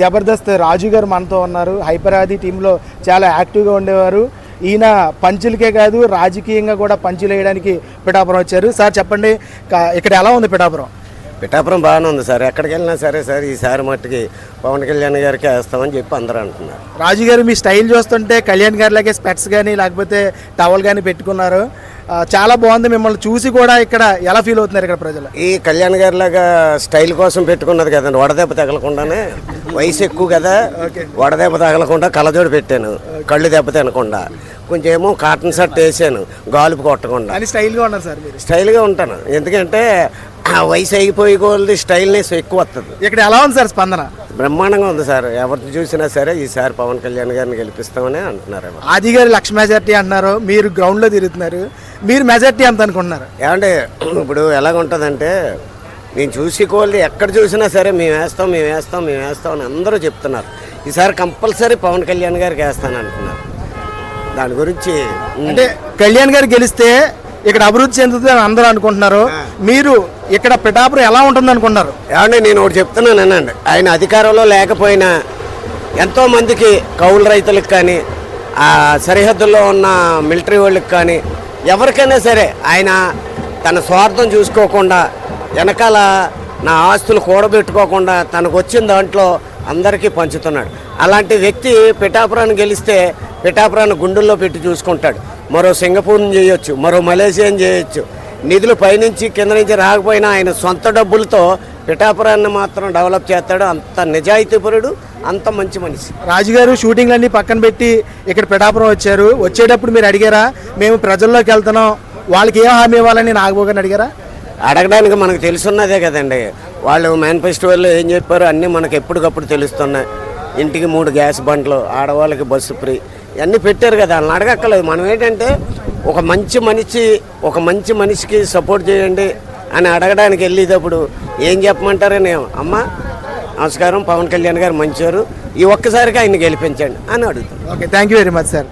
జబర్దస్త్ రాజు గారు మనతో ఉన్నారు. హైపర్ ఆది టీంలో చాలా యాక్టివ్గా ఉండేవారు. ఈయన పంచులకే కాదు రాజకీయంగా కూడా పంచులు వేయడానికి పిఠాపురం వచ్చారు. సార్ చెప్పండి ఇక్కడ ఎలా ఉంది పిఠాపురం? పిఠాపురం బాగానే ఉంది సార్. ఎక్కడికి వెళ్ళినా సరే సార్ ఈసారి మట్టుకి పవన్ కళ్యాణ్ గారికి వేస్తామని చెప్పి అందరూ అంటున్నారు. రాజు గారు మీ స్టైల్ చూస్తుంటే కళ్యాణ్ గారి లాగే స్పెట్స్ కానీ లేకపోతే టవల్ కానీ పెట్టుకున్నారు. చాలా బాగుంది మిమ్మల్ని చూసి కూడా ఇక్కడ ఎలా ఫీల్ అవుతున్నారు ఇక్కడ ప్రజలు? ఈ కళ్యాణ్ గారి లాగా స్టైల్ కోసం పెట్టుకున్నది కదండి వడదెబ్బ తగలకుండానే. వయసు ఎక్కువ కదా. వడదెబ్బ తగలకుండా కళ్ళజోడు పెట్టాను. కళ్ళు దెబ్బ తినకుండా. కొంచెం ఏమో కాటన్ షర్ట్ వేసాను గాలుపు కొట్టకుండా. స్టైల్గా ఉన్నారు సార్ మీరు. స్టైల్గా ఉంటాను. ఎందుకంటే ఆ వయసు అయిపోయి కొలది స్టైల్నెస్ ఎక్కువ వస్తుంది ఇక్కడ ఎలా ఉంది సార్ స్పందన? బ్రహ్మాండంగా ఉంది సార్. ఎవరు చూసినా సరే ఈసారి పవన్ కళ్యాణ్ గారిని గెలిపిస్తామని అంటున్నారు. ఆది గారు లక్ష మెజార్టీ అంటున్నారు. మీరు గ్రౌండ్లో తిరుగుతున్నారు. మీరు మెజార్టీ ఎంత అనుకుంటున్నారు? ఏమంటే ఇప్పుడు ఎలాగుంటుందంటే నేను చూసి కోల్ది ఎక్కడ చూసినా సరే మేము వేస్తాం మేము వేస్తాం మేము వేస్తాం అని అందరూ చెప్తున్నారు. ఈసారి కంపల్సరీ పవన్ కళ్యాణ్ గారికి వేస్తాను అంటున్నారు. దాని గురించి అంటే కళ్యాణ్ గారు గెలిస్తే ఇక్కడ అభివృద్ధి చెందుతుంది అని అందరూ అనుకుంటున్నారు. మీరు ఇక్కడ పిఠాపురం ఎలా ఉంటుంది అనుకుంటున్నారు? ఏమంటే నేను ఒకటి చెప్తున్నానండి ఆయన అధికారంలో లేకపోయినా ఎంతో మందికి కౌలు రైతులకు కానీ ఆ సరిహద్దుల్లో ఉన్న మిలిటరీ వాళ్ళకి కానీ ఎవరికైనా సరే ఆయన తన స్వార్థం చూసుకోకుండా వెనకాల నా ఆస్తులు కూడబెట్టుకోకుండా తనకు వచ్చిన దాంట్లో అందరికీ పంచుతున్నాడు. అలాంటి వ్యక్తి పిఠాపురాన్ని గెలిస్తే పిఠాపురాన్ని గుండెల్లో పెట్టి చూసుకుంటాడు. మరో సింగపూర్ని చేయొచ్చు మరో మలేషియాని చేయొచ్చు. నిధులు పైనుంచి కింద నుంచి రాకపోయినా ఆయన సొంత డబ్బులతో పిఠాపురాన్ని మాత్రం డెవలప్ చేస్తాడు. అంత నిజాయితీపరుడు అంత మంచి మనిషి. రాజుగారు షూటింగ్లన్నీ పక్కన పెట్టి ఇక్కడ పిఠాపురం వచ్చారు. వచ్చేటప్పుడు మీరు అడిగారా? మేము ప్రజల్లోకి వెళ్తున్నాం. వాళ్ళకి ఏం హామీ ఇవ్వాలని నాగబాబు గారిని అడిగారా? అడగడానికి మనకు తెలుసున్నదే కదండి. వాళ్ళు మేనిఫెస్టోలో ఏం చెప్పారో అన్నీ మనకు ఎప్పటికప్పుడు తెలుస్తున్నాయి. ఇంటికి మూడు గ్యాస్ బండ్లు ఆడవాళ్ళకి బస్సు ఫ్రీ ఇవన్నీ పెట్టారు కదా. వాళ్ళని అడగక్కర్లేదు. మనం ఏంటంటే ఒక మంచి మనిషి ఒక మంచి మనిషికి సపోర్ట్ చేయండి అని అడగడానికి వెళ్ళేటప్పుడు ఏం చెప్పమంటారని అమ్మ నమస్కారం. పవన్ కళ్యాణ్ గారు మంచివారు ఈ ఒక్కసారిగా ఆయన గెలిపించండి అని అడుగుతాను okay thank you very much sir